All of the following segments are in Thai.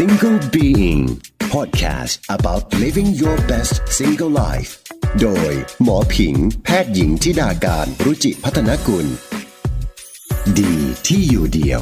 Single Being Podcast about living your best single life โดยหมอผิง แพทย์หญิงทิดาการรุจิพัฒนกุล ดีที่อยู่เดียว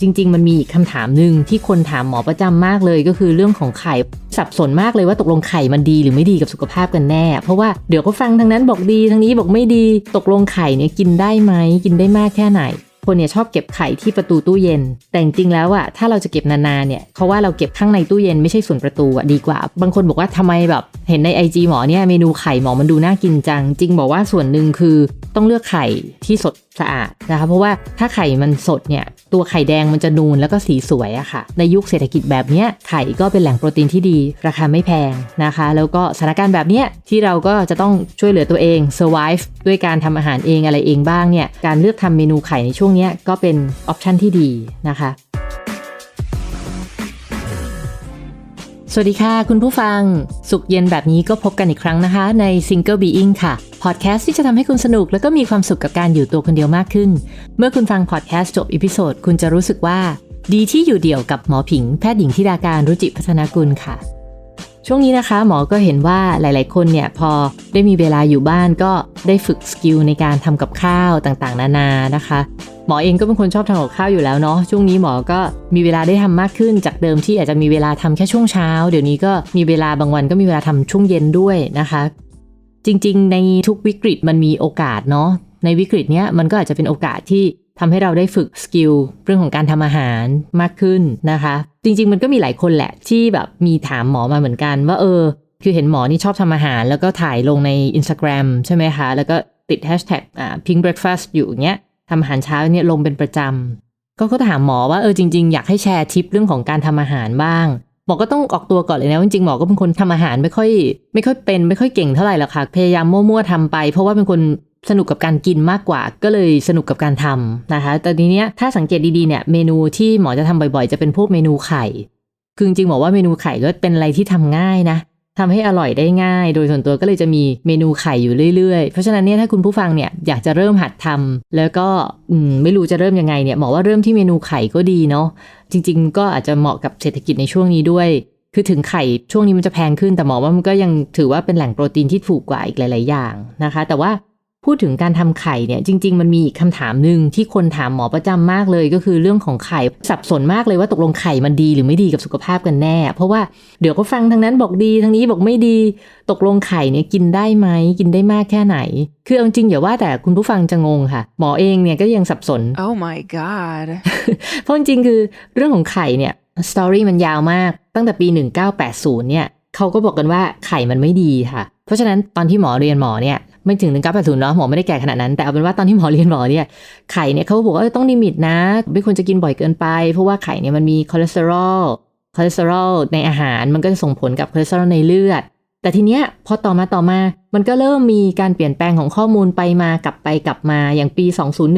จริง ๆ มันมีอีกคำถามหนึ่งที่คนถามหมอประจำมากเลยก็คือเรื่องของไข่สับสนมากเลยว่าตกลงไข่มันดีหรือไม่ดีกับสุขภาพกันแน่ เพราะว่าเดี๋ยวก็ฟังทางนั้นบอกดีทางนี้บอกไม่ดี ตกลงไข่เนี่ยกินได้ไหมกินได้มากแค่ไหน คนเนี่ยชอบเก็บไข่ที่ประตูตู้เย็น แต่จริงแล้วอะถ้าเราจะเก็บนานๆเนี่ยเขาว่าเราเก็บข้างในตู้เย็นไม่ใช่ส่วนประตูอะดีกว่า บางคนบอกว่าทำไมแบบ เห็นใน IG หมอเนี่ยเมนูไข่หมอมันดูน่ากินจัง จริงบอกว่าส่วนหนึ่งคือต้องเลือกไข่ที่สดสะอาดนะคะเพราะว่าถ้าไข่มันสดเนี่ย ตัวไข่แดงมันจะนูนแล้วก็สีสวยอะค่ะ ในยุคเศรษฐกิจแบบเนี้ยไข่ก็เป็นแหล่งโปรตีนที่ดี ราคาไม่แพงนะคะ แล้วก็สถานการณ์แบบเนี้ยที่เราก็จะต้องช่วยเหลือตัวเอง survive ด้วยการทำอาหารเองอะไรเองบ้างเนี่ยการเลือกทำเมนูไข่ในช่วงเนี้ยก็เป็นออปชันที่ดีนะคะ สวัสดีค่ะ คุณผู้ฟัง สุขเย็นแบบนี้ก็พบกันอีกครั้งนะคะ ใน Single Being ค่ะ พอดแคสต์ที่จะทำให้คุณสนุก แล้วก็มีความสุขกับการอยู่ตัวคนเดียวมากขึ้น เมื่อคุณฟังพอดแคสต์จบอีพิโซดคุณจะรู้สึกว่า ดีที่อยู่เดี่ยวกับหมอผิง แพทย์หญิงทิดาการรุจิพัฒนากุลค่ะ ช่วงนี้นะคะ หมอก็เห็นว่าหลาย ๆ คนเนี่ยพอได้มีเวลาอยู่บ้านก็ได้ฝึกสกิลในการทำกับข้าวต่างๆ นานานะคะ หมอเองก็เป็นคนชอบทำกับข้าวอยู่แล้วเนาะช่วงนี้หมอก็มีเวลาได้ทำมากขึ้นจากเดิมที่อาจจะมีเวลาทำแค่ช่วงเช้า เดี๋ยวนี้ก็มีเวลาบางวันก็มีเวลาทำช่วงเย็นด้วยนะคะ จริง ๆ ในทุกวิกฤตมันมีโอกาสเนาะในวิกฤตเนี้ยมันก็อาจจะเป็นโอกาสที่ ทำให้เราได้ฝึกสกิลเรื่องของการทำอาหารมากขึ้นนะคะ จริง ๆ มันก็มีหลายคนแหละที่แบบมีถามหมอมาเหมือนกัน ว่าเออ คือเห็นหมอนี่ชอบทำอาหาร แล้วก็ถ่ายลงใน Instagram ใช่ไหมคะ แล้วก็ติดแฮชแท็กอ่า pink breakfast อยู่เงี้ยทำอาหารเช้าเนี่ยลงเป็นประจำก็ก็ถามหมอว่าเออจริง ๆ อยากให้แชร์ทิปเรื่องของการทำอาหารบ้างหมอก็ต้องออกตัวก่อนเลยนะจริงๆหมอก็เป็นคนทำอาหารไม่ค่อย ไม่ค่อยเป็น ไม่ค่อยเก่งเท่าไหร่หรอกค่ะพยายามมั่วๆทำไป เพราะว่าเป็นคน สนุกกับการกินมากกว่า ก็เลยสนุกกับการทำนะคะ แต่ทีเนี้ยถ้าสังเกตดีๆเนี่ยเมนูที่หมอจะทำบ่อยๆ จะเป็นพวกเมนูไข่ คือจริงๆบอกว่าเมนูไข่ก็เป็นอะไรที่ทำง่ายนะทำให้อร่อยได้ง่าย โดยส่วนตัวก็เลยจะมีเมนูไข่อยู่เรื่อยๆ เพราะฉะนั้นเนี่ยถ้าคุณผู้ฟังเนี่ยอยากจะเริ่มหัดทำแล้วก็ไม่รู้จะเริ่มยังไงเนี่ยหมอว่าเริ่มที่เมนูไข่ก็ดีเนาะจริง ๆ ก็อาจจะเหมาะกับเศรษฐกิจในช่วงนี้ด้วย คือถึงไข่ช่วงนี้มันจะแพงขึ้นแต่หมอว่ามันก็ยังถือว่าเป็นแหล่งโปรตีนที่ถูกกว่าอีกหลาย ๆ อย่างนะคะ แต่ว่า พูดถึงการทำไข่เนี่ยจริง ๆ มันมีอีกคำถามหนึ่งที่คนถามหมอประจำมากเลย ก็คือเรื่องของไข่สับสนมากเลยว่าตกลงไข่มันดีหรือไม่ดีกับสุขภาพกันแน่ เพราะว่าเดี๋ยวก็ฟังทางนั้นบอกดีทางนี้บอกไม่ดี ตกลงไข่เนี่ยกินได้ไหมกินได้มากแค่ไหน คือเอาจริงอย่าว่าแต่คุณผู้ฟังจะงงค่ะ หมอเองเนี่ยก็ยังสับสน Oh my god. เพราะจริงๆคือเรื่องของไข่เนี่ยสตอรี่มันยาวมากตั้งแต่ปี 1980เนี่ยเขาก็บอกกันว่าไข่มันไม่ดีค่ะ เพราะฉะนั้นตอนที่หมอเรียนหมอเนี่ย ไม่ถึง 1980เนาะหมอไม่ได้แก่ขนาดนั้น แต่เอาเป็นว่าตอนที่หมอเรียนหมอเนี่ยไข่เนี่ยเขาบอกว่าต้องลิมิตนะ ไม่ควรจะกินบ่อยเกินไป เพราะว่าไข่เนี่ยมันมีคอเลสเตอรอลคอเลสเตอรอลในอาหารมันก็จะส่งผลกับคอเลสเตอรอลในเลือด แต่ทีเนี้ยพอต่อมาต่อมา มันก็เริ่มมีการเปลี่ยนแปลงของข้อมูลไปมากลับไปกลับมาอย่างปี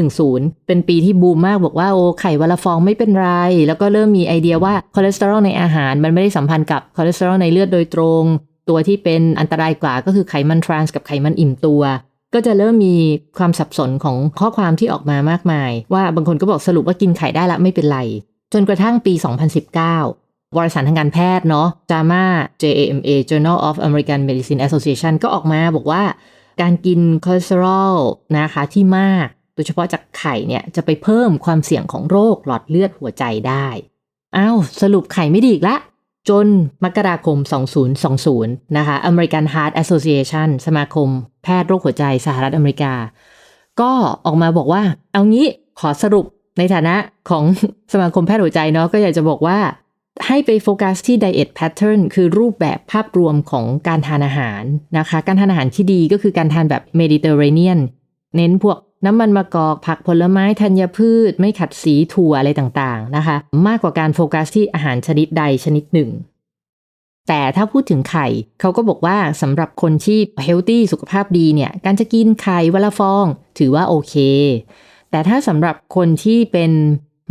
2010 เป็นปีที่บูมมากบอกว่าโอ้ไข่วันละฟองไม่เป็นไร แล้วก็เริ่มมีไอเดียว่าคอเลสเตอรอลในอาหารมันไม่ได้สัมพันธ์กับคอเลสเตอรอลในเลือดโดยตรง ตัวที่เป็นอันตรายกว่าก็คือไขมันทรานส์กับไขมันอิ่มตัว ก็จะเริ่มมีความสับสนของข้อความที่ออกมามากมาย ว่าบางคนก็บอกสรุปว่ากินไข่ได้ละไม่เป็นไร จนกระทั่งปี 2019 วารสารทางการแพทย์เนาะ JAMA JAMA Journal of American Medicine Association ก็ออกมาบอกว่า การกินคอเลสเตอรอลนะคะที่มากโดยเฉพาะจากไข่เนี่ยจะไปเพิ่มความเสี่ยงของโรคหลอดเลือดหัวใจได้อ้าวสรุปไข่ไม่ดีอีกละ จนมกราคม 2020 นะคะ American Heart Association สมาคมแพทย์โรคหัวใจสหรัฐอเมริกา ก็ออกมาบอกว่า เอางี้ขอสรุปในฐานะของสมาคมแพทย์หัวใจเนาะก็อยากจะบอกว่า ให้ไปโฟกัสที่ diet pattern คือรูปแบบภาพรวมของการทานอาหารนะคะ การทานอาหารที่ดีก็คือการทานแบบ Mediterranean เน้นพวก น้ำมันมะกอกผักผลไม้ธัญพืช ไม่ขัดสีถั่วอะไรต่างๆนะคะ มากกว่าการโฟกัสที่อาหารชนิดใดชนิดหนึ่ง แต่ถ้าพูดถึงไข่ เขาก็บอกว่าสำหรับคนที่เฮลตี้สุขภาพดีเนี่ย การจะกินไข่วันละฟอง ถือว่าโอเค แต่ถ้าสำหรับคนที่เป็น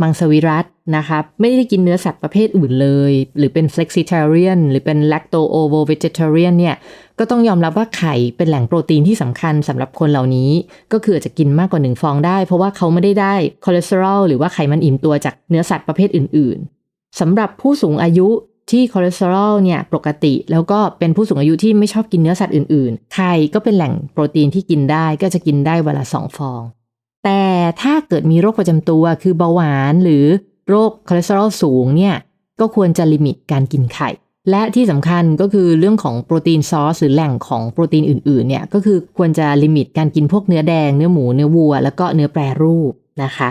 มังสวิรัต นะครับไม่ได้กินเนื้อสัตว์ประเภทอื่นเลย หรือเป็น flexitarian หรือเป็น lacto ovo vegetarian เนี่ยก็ต้องยอมรับว่าไข่เป็นแหล่งโปรตีนที่สำคัญสำหรับคนเหล่านี้ ก็คือจะกินมากกว่าหนึ่งฟองได้ เพราะว่าเขาไม่ได้ได้คอเลสเตอรอลหรือว่าไขมันอิ่มตัวจากเนื้อสัตว์ประเภทอื่นๆสำหรับผู้สูงอายุที่คอเลสเตอรอลเนี่ยปกติ แล้วก็เป็นผู้สูงอายุที่ไม่ชอบกินเนื้อสัตว์อื่นๆไข่ก็เป็นแหล่งโปรตีนที่กินได้ก็จะกินได้เวละสองฟอง แต่ถ้าเกิดมีโรคประจำตัวคือเบาหวานหรือ โรคคอเลสเตอรอลสูงเนี่ยก็ควรจะลิมิตการกินไข่ และที่สำคัญก็คือเรื่องของโปรตีนซอสหรือแหล่งของโปรตีนอื่นๆเนี่ยก็คือควรจะลิมิตการกินพวกเนื้อแดง เนื้อหมูเนื้อวัว แล้วก็เนื้อแปรรูปนะคะ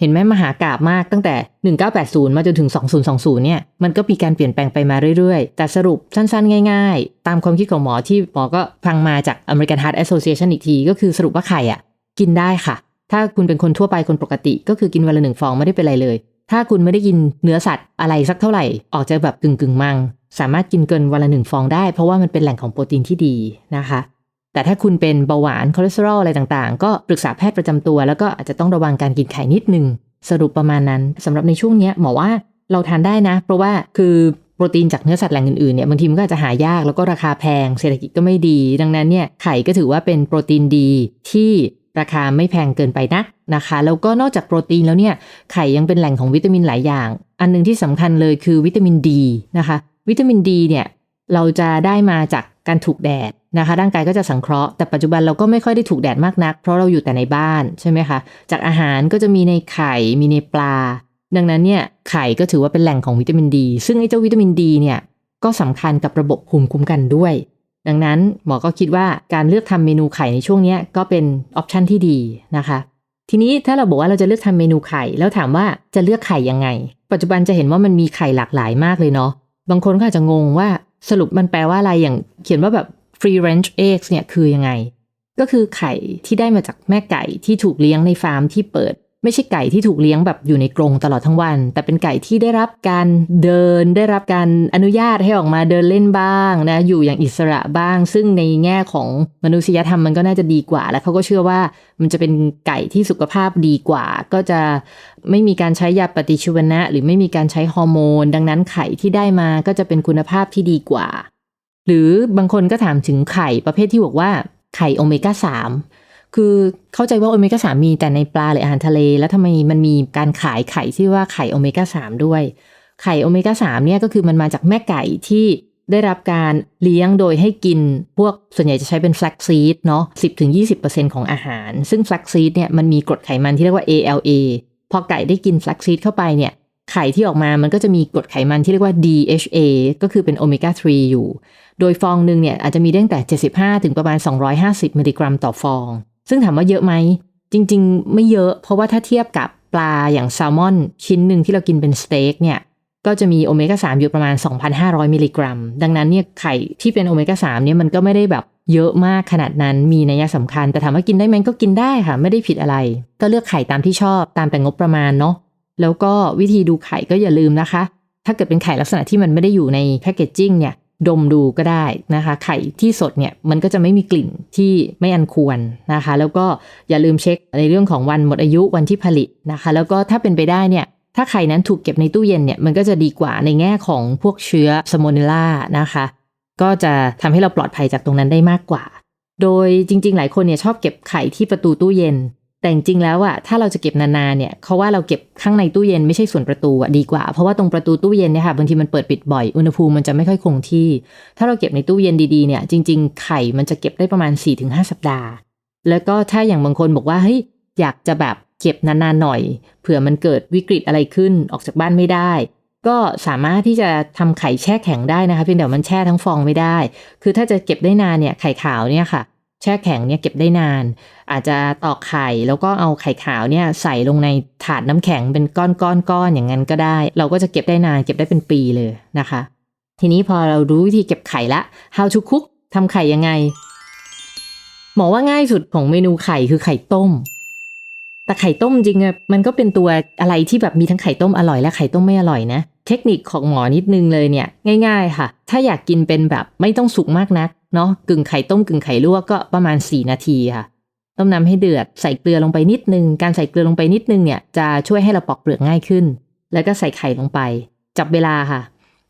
เห็นไหมมหากราบมากตั้งแต่ 1980 มาจนถึง 2020 เนี่ยมันก็มีการเปลี่ยนแปลงไปมาเรื่อยๆ แต่สรุปสั้นๆ ง่ายๆ ตามความคิดของหมอที่หมอก็ฟังมาจาก American Heart Association อีกที ก็คือสรุปว่าไข่อะ กินได้ค่ะถ้าคุณเป็นคนทั่วไปคนปกติ ก็คือกินวันละหนึ่งฟองไม่ได้เป็นไรเลย ถ้าคุณไม่ได้กินเนื้อสัตว์อะไรสักเท่าไหร่ ออกจะแบบกึ่งๆมัง สามารถกินเกินวันละหนึ่งฟองได้ เพราะว่ามันเป็นแหล่งของโปรตีนที่ดีนะคะ แต่ถ้าคุณเป็นเบาหวานคอเลสเตอรอลอะไรต่างๆ ก็ปรึกษาแพทย์ประจำตัว แล้วก็อาจจะต้องระวังการกินไข่นิดนึง สรุปประมาณนั้นสำหรับในช่วงเนี้ยหมอว่าเราทานได้นะ เพราะว่าคือโปรตีนจากเนื้อสัตว์แหล่งอื่นๆเนี่ยบางทีมันก็อาจจะหายากแล้วก็ราคาแพง เศรษฐกิจก็ไม่ดี ดังนั้นเนี่ยไข่ก็ถือว่าเป็นโปรตีนดีที่ ราคาไม่แพงเกินไปนักนะคะ แล้วก็นอกจากโปรตีนแล้วเนี่ยไข่ยังเป็นแหล่งของวิตามินหลายอย่าง อันหนึงที่สำคัญเลยคือวิตามินดีนะคะ วิตามินดีเนี่ยเราจะได้มาจากการถูกแดดนะคะ ร่างกายก็จะสังเคราะห์แต่ปัจจุบันเราก็ไม่ค่อยได้ถูกแดดมากนัก เพราะเราอยู่แต่ในบ้านใช่ไหมคะจากอาหารก็จะมีในไข่มีในปลา ดังนั้นเนี่ยไข่ก็ถือว่าเป็นแหล่งของวิตามินดี ซึ่งไอ้เจ้าวิตามินดีเนี่ยก็สำคัญกับระบบภูมิคุ้มกันด้วย ดังนั้นหมอก็คิดว่าการเลือกทำเมนูไข่ในช่วงนี้ก็เป็นออปชันที่ดีนะคะ ทีนี้ถ้าเราบอกว่าเราจะเลือกทำเมนูไข่ แล้วถามว่าจะเลือกไข่ยังไง ปัจจุบันจะเห็นว่ามันมีไข่หลากหลายมากเลยเนาะบางคนก็อาจจะงงว่าสรุปมันแปลว่าอะไรอย่างเขียนว่าแบบ free range eggs เนี่ยคือยังไง ก็คือไข่ที่ได้มาจากแม่ไก่ที่ถูกเลี้ยงในฟาร์มที่เปิด ไม่ใช่ไก่ที่ถูกเลี้ยงแบบอยู่ในกรงตลอดทั้งวัน แต่เป็นไก่ที่ได้รับการเดิน ได้รับการอนุญาตให้ออกมาเดินเล่นบ้างนะอยู่อย่างอิสระบ้าง ซึ่งในแง่ของมนุษยธรรมมันก็น่าจะดีกว่า และเขาก็เชื่อว่ามันจะเป็นไก่ที่สุขภาพดีกว่า ก็จะไม่มีการใช้ยาปฏิชีวนะ หรือไม่มีการใช้ฮอร์โมน ดังนั้นไข่ที่ได้มาก็จะเป็นคุณภาพที่ดีกว่า หรือบางคนก็ถามถึงไข่ประเภทที่บอกว่าไข่โอเมก้าสาม คือเข้าใจว่าโอเมก้าสามมีแต่ในปลาหรืออาหารทะเล แล้วทำไมมันมีการขายไข่ที่ว่าไข่โอเมก้าสามด้วย ไข่โอเมก้าสามเนี่ยก็คือมันมาจากแม่ไก่ที่ได้รับการเลี้ยงโดยให้กินพวกส่วนใหญ่จะใช้เป็นแฟลกซีดเนาะ10-20%ของอาหาร ซึ่งแฟลกซีดเนี่ยมันมีกรดไขมันที่เรียกว่า ALA พอไก่ได้กินแฟลกซีดเข้าไปเนี่ยไข่ที่ออกมามันก็จะมีกรดไขมันที่เรียกว่า DHA ก็คือเป็นโอเมก้า 3 อยู่ โดยฟองหนึ่งเนี่ยอาจจะมีตั้งแต่ 75 ถึงประมาณ 250 มิลลิกรัมต่อฟอง ซึ่งถามว่าเยอะไหม จริง ๆ ไม่เยอะ เพราะว่าถ้าเทียบกับปลาอย่างแซลมอน ชิ้นหนึ่งที่เรากินเป็นสเต็กเนี่ยก็จะมีโอเมก้า3อยู่ประมาณ 2,500 มิลลิกรัม ดังนั้นเนี่ยไข่ที่เป็นโอเมก้า3เนี่ยมันก็ไม่ได้แบบเยอะมากขนาดนั้นมีนัยสำคัญ แต่ถามว่ากินได้ไหมก็กินได้ค่ะ ไม่ได้ผิดอะไร ก็เลือกไข่ตามที่ชอบตามแต่งบประมาณเนาะแล้วก็วิธีดูไข่ก็อย่าลืมนะคะ ถ้าเกิดเป็นไข่ลักษณะที่มันไม่ได้อยู่ในแพคเกจจิ้งเนี่ย ดมดูก็ได้นะคะ ไข่ที่สดเนี่ยมันก็จะไม่มีกลิ่นที่ไม่อันควรนะคะ แล้วก็อย่าลืมเช็คในเรื่องของวันหมดอายุวันที่ผลิตนะคะ แล้วก็ถ้าเป็นไปได้เนี่ยถ้าไข่นั้นถูกเก็บในตู้เย็นเนี่ยมันก็จะดีกว่าในแง่ของพวกเชื้อสโมเนล่านะคะ ก็จะทำให้เราปลอดภัยจากตรงนั้นได้มากกว่า โดยจริง ๆ หลายคนเนี่ยชอบเก็บไข่ที่ประตูตู้เย็น แต่จริงแล้วอะถ้าเราจะเก็บนานๆเนี่ยเขาว่าเราเก็บข้างในตู้เย็นไม่ใช่ส่วนประตูอะดีกว่า เพราะว่าตรงประตูตู้เย็นเนี่ยค่ะบางทีมันเปิดปิดบ่อยอุณหภูมิมันจะไม่ค่อยคงที่ ถ้าเราเก็บในตู้เย็นดีๆเนี่ยจริง ๆ ไข่มันจะเก็บได้ประมาณ 4-5 สัปดาห์ แล้วก็ถ้าอย่างบางคนบอกว่าเฮ้ยอยากจะแบบเก็บนานๆหน่อย เผื่อมันเกิดวิกฤตอะไรขึ้นออกจากบ้านไม่ได้ ก็สามารถที่จะทำไข่แช่แข็งได้นะคะเพียงแต่มันแช่ทั้งฟองไม่ได้ คือถ้าจะเก็บได้นานเนี่ยไข่ขาวเนี่ยค่ะ แช่แข็งเนี่ยเก็บได้นาน อาจจะตอกไข่แล้วก็เอาไข่ขาวเนี่ยใส่ลงในถาดน้ำแข็งเป็นก้อนก้อนก้อนอย่างนั้นก็ได้ เราก็จะเก็บได้นานเก็บได้เป็นปีเลยนะคะ ทีนี้พอเรารู้วิธีเก็บไข่ละ how to cook ทำไข่ยังไง หมอว่าง่ายสุดของเมนูไข่คือไข่ต้ม แต่ไข่ต้มจริงอะมันก็เป็นตัวอะไรที่แบบมีทั้งไข่ต้มอร่อยและไข่ต้มไม่อร่อยนะ เทคนิคของหมอนิดนึงเลยเนี่ย ง่าย ๆ ค่ะ ถ้าอยากกินเป็นแบบไม่ต้องสุกมากนัก เนาะกึ่งไข่ต้มกึ่งไข่ลวกก็ประมาณ 4 นาทีค่ะ ต้มน้ำให้เดือดใส่เกลือลงไปนิดนึง การใส่เกลือลงไปนิดนึงเนี่ยจะช่วยให้เราปอกเปลือกง่ายขึ้น แล้วก็ใส่ไข่ลงไป จับเวลาค่ะ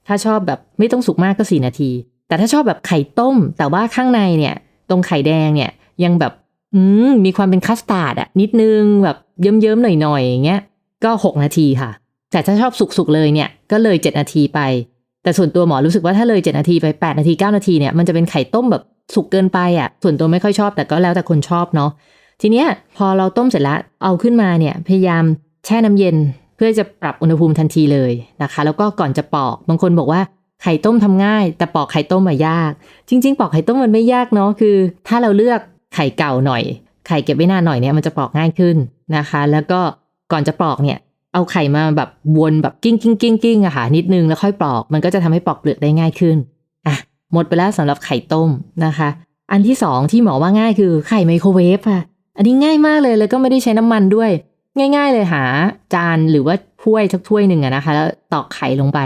ถ้าชอบแบบไม่ต้องสุกมากก็ 4 นาที แต่ถ้าชอบแบบไข่ต้ม แต่ว่าข้างในเนี่ย ตรงไข่แดงเนี่ยยังแบบอืมมีความเป็นคัสตาร์ดอะนิดนึงแบบเยิ้มๆหน่อยๆอย่างเงี้ยก็ 6 นาทีค่ะ แต่ถ้าชอบสุกๆเลยเนี่ยก็เลย 7 นาทีไป แต่ส่วนตัวหมอรู้สึกว่าถ้าเลย7นาทีไป8นาที9นาทีเนี่ยมันจะเป็นไข่ต้มแบบสุกเกินไปอะ่ะ ส่วนตัวไม่ค่อยชอบแต่ก็แล้วแต่คนชอบเนาะทีเนี้ยพอเราต้มเสร็จแล้วเอาขึ้นมาเนี่ยพยายามแช่น้ำเย็นเพื่อจะปรับอุณหภูมิทันทีเลยนะคะ แล้วก็ก่อนจะปอกบางคนบอกว่าไข่ต้มทำง่าย แต่ปอกไข่ต้มมายาก จริง ๆ ปอกไข่ต้มมันไม่ยากเนาะคือ ถ้าเราเลือกไข่เก่าหน่อย ไข่เก็บไว้นานหน่อยเนี่ยมันจะปอกง่ายขึ้นนะคะ แล้วก็ก่อนจะปอกเนี่ย เอาไข่มาแบบวนแบบกิ้งกิ้งกิ้งกิ้งอะค่ะนิดนึงแล้วค่อยปลอก มันก็จะทำให้ปลอกเปลือกได้ง่ายขึ้นอะหมดไปแล้วสำหรับไข่ต้มนะคะ อันที่สองที่หมอว่าง่ายคือไข่ไมโครเวฟค่ะ อันนี้ง่ายมากเลยแล้วก็ไม่ได้ใช้น้ำมันด้วย ง่าย ๆ เลยหา จานหรือว่าถ้วยสักถ้วยหนึ่งอะนะคะ แล้วตอกไข่ลงไป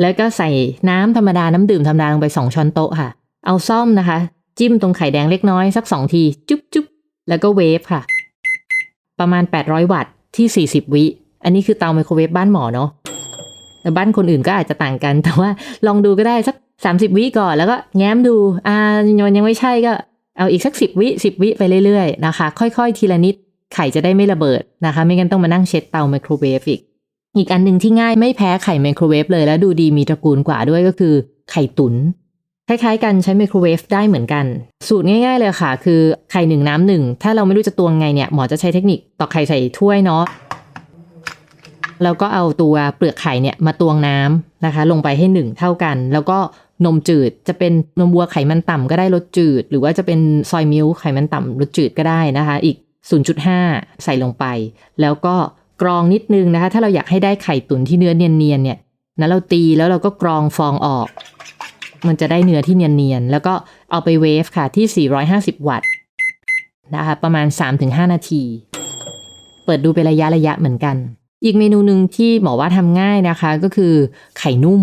แล้วก็ใส่น้ำธรรมดาน้ำดื่มธรรมดาลงไปสองช้อนโต๊ะค่ะ เอาซ่อมนะคะ จิ้มตรงไข่แดงเล็กน้อยสักสองทีจุ๊บจุ๊บแล้วก็เวฟค่ะ ประมาณ 800 วัตต์ที่ 40 วิ อันนี้คือเตาไมโครเวฟบ้านหมอเนาะแต่บ้านคนอื่นก็อาจจะต่างกัน แต่ว่าลองดูก็ได้สัก 30 วิก่อน แล้วก็แง้มดูอ่ายังยังไม่ใช่ก็เอาอีกสัก 10 วิ 10 วิไปเรื่อยๆนะคะ ค่อยๆ ทีละนิดไข่จะได้ไม่ระเบิดนะคะ ไม่งั้นต้องมานั่งเช็ดเตาไมโครเวฟอีก อีกอันหนึ่งที่ง่ายไม่แพ้ไข่ไมโครเวฟเลยแล้วดูดีมีตระกูลกว่าด้วยก็คือไข่ตุน๋น คล้ายๆกันใช้ไมโครเวฟได้เหมือนกัน สูตรง่าย ๆ เลยค่ะ คือไข่หนึ่งน้ำหนึ่งถ้าเราไม่รู้จะตวงไงเนี่ยหมอจะใช้เทคนิคตอกไข่ใส่ถ้วยเนาะแล้วก็เอาตัวเปลือกไข่เนี่ยมาตวงน้ำนะคะ ลงไปให้หนึ่งเท่ากัน แล้วก็นมจืดจะเป็นนมวัวไขมันต่ำก็ได้รสจืด หรือว่าจะเป็นซอยมิลค์ไขมันต่ำรสจืดก็ได้นะคะ อีก 0.5 ใส่ลงไป แล้วก็กรองนิดนึงนะคะ ถ้าเราอยากให้ได้ไข่ตุ๋นที่เนื้อเนียนๆเนี่ยนะเราตีแล้วเราก็กรองฟองออก มันจะได้เนื้อที่เนียนๆ แล้วก็เอาไปเวฟค่ะที่ 450 วัตต์นะคะประมาณ 3-5 นาที เปิดดูเป็นระยะระยะเหมือนกัน อีกเมนูหนึ่งที่หมอว่าทำง่ายนะคะก็คือไข่นุ่ม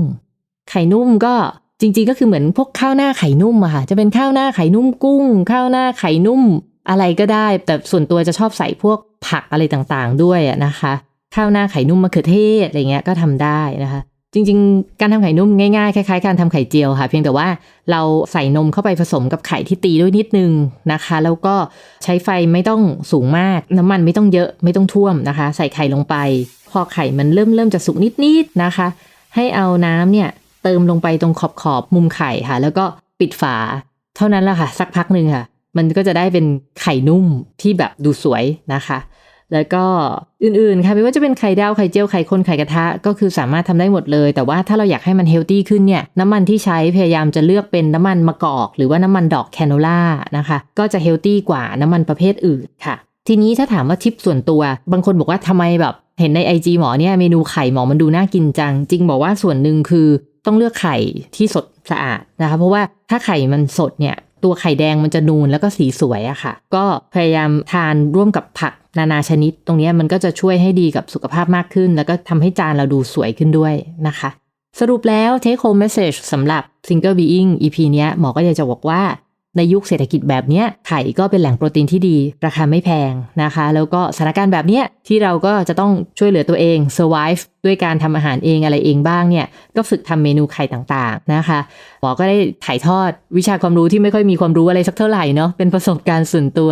ไข่นุ่มก็จริงๆก็คือเหมือนพวกข้าวหน้าไข่นุ่มอะค่ะ จะเป็นข้าวหน้าไข่นุ่มกุ้ง ข้าวหน้าไข่นุ่ม อะไรก็ได้ แต่ส่วนตัวจะชอบใส่พวกผักอะไรต่างๆ ด้วยนะคะ ข้าวหน้าไข่นุ่มมะเขือเทศอะไรเงี้ยก็ทำได้นะคะ จริง ๆ การทำไข่นุ่มง่ายๆ คล้ายๆ การทำไข่เจียวค่ะ เพียงแต่ว่าเราใส่นมเข้าไปผสมกับไข่ที่ตีด้วยนิดนึงนะคะ แล้วก็ใช้ไฟไม่ต้องสูงมาก น้ำมันไม่ต้องเยอะไม่ต้องท่วมนะคะ ใส่ไข่ลงไป พอไข่มันเริ่มเริ่มจะสุกนิดๆนะคะ ให้เอาน้ำเนี่ยเติมลงไปตรงขอบขอบมุมไข่ค่ะ แล้วก็ปิดฝา เท่านั้นแหละค่ะ สักพักหนึ่งค่ะ มันก็จะได้เป็นไข่นุ่มที่แบบดูสวยนะคะ แล้วก็อื่นๆ ค่ะไม่ว่าจะเป็นไข่ดาว ไข่เจียว ไข่คนไข่กระทะ ก็คือสามารถทำได้หมดเลย แต่ว่าถ้าเราอยากให้มันเฮลตี้ขึ้นเนี่ย น้ำมันที่ใช้พยายามจะเลือกเป็นน้ำมันมะกอก หรือว่าน้ำมันดอกแคโนล่านะคะ ก็จะเฮลตี้กว่าน้ำมันประเภทอื่นค่ะ ทีนี้ถ้าถามว่าทิปส่วนตัว บางคนบอกว่าทำไมแบบ เห็นใน IG หมอเนี่ยเมนูไข่หมอมันดูน่ากินจัง จริงบอกว่าส่วนหนึ่งคือต้องเลือกไข่ที่สดสะอาดนะคะ เพราะว่าถ้าไข่มันสดเนี่ย ตัวไข่แดงมันจะนูนแล้วก็สีสวยอะค่ะ ก็พยายามทานร่วมกับผักนานาชนิด ตรงนี้มันก็จะช่วยให้ดีกับสุขภาพมากขึ้น แล้วก็ทำให้จานเราดูสวยขึ้นด้วยนะคะ สรุปแล้ว take home message สำหรับ single being EP เนี้ยหมอก็อยากจะบอกว่า ในยุคเศรษฐกิจแบบนี้ไข่ก็เป็นแหล่งโปรตีนที่ดี ราคาไม่แพงนะคะ แล้วก็สถานการณ์แบบนี้ที่เราก็จะต้องช่วยเหลือตัวเอง survive ด้วยการทำอาหารเองอะไรเองบ้างเนี่ยก็ฝึกทำเมนูไข่ต่างๆนะคะหมอก็ได้ถ่ายทอดวิชาความรู้ที่ไม่ค่อยมีความรู้อะไรสักเท่าไหร่เนาะเป็นประสบการณ์ส่วนตัว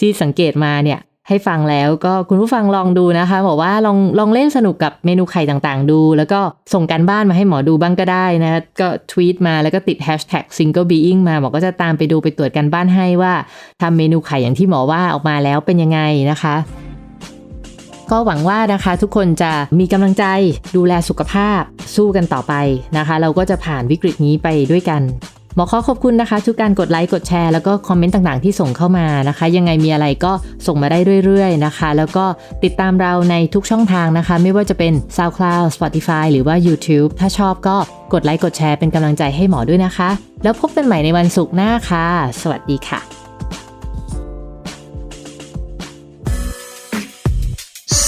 ที่สังเกตมาเนี่ย ให้ฟังแล้วก็คุณผู้ฟังลองดูนะคะบอกว่าลองลองเล่นสนุกกับเมนูไข่ต่างๆ ดู แล้วก็ส่งการบ้านมาให้หมอดูบ้างก็ได้นะ ก็ทวีตมาแล้วก็ติด hashtag single being มาหมอก็จะตามไปดูไปตรวจการบ้านให้ว่าทำเมนูไข่อย่างที่หมอว่าออกมาแล้วเป็นยังไงนะคะก็หวังว่านะคะทุกคนจะมีกำลังใจดูแลสุขภาพสู้กันต่อไปนะคะ เราก็จะผ่านวิกฤตนี้ไปด้วยกัน หมอขอขอบคุณนะคะ ทุกการกดไลค์กดแชร์แล้วก็คอมเมนต์ต่างๆที่ส่งเข้ามานะคะ ยังไงมีอะไรก็ส่งมาได้เรื่อยๆนะคะ แล้วก็ติดตามเราในทุกช่องทางนะคะ ไม่ว่าจะเป็น SoundCloud Spotify หรือว่า YouTube ถ้าชอบก็กดไลค์กดแชร์เป็นกำลังใจให้หมอด้วยนะคะ แล้วพบกันใหม่ในวันศุกร์หน้าค่ะ สวัสดีค่ะ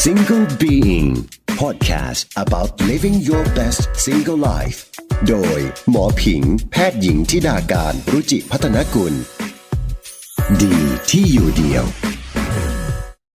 Single Being Podcast about living your best single life โดย หมอผิง แพทย์หญิงทิดาการรุจิพัฒนกุล ดีที่อยู่เดียว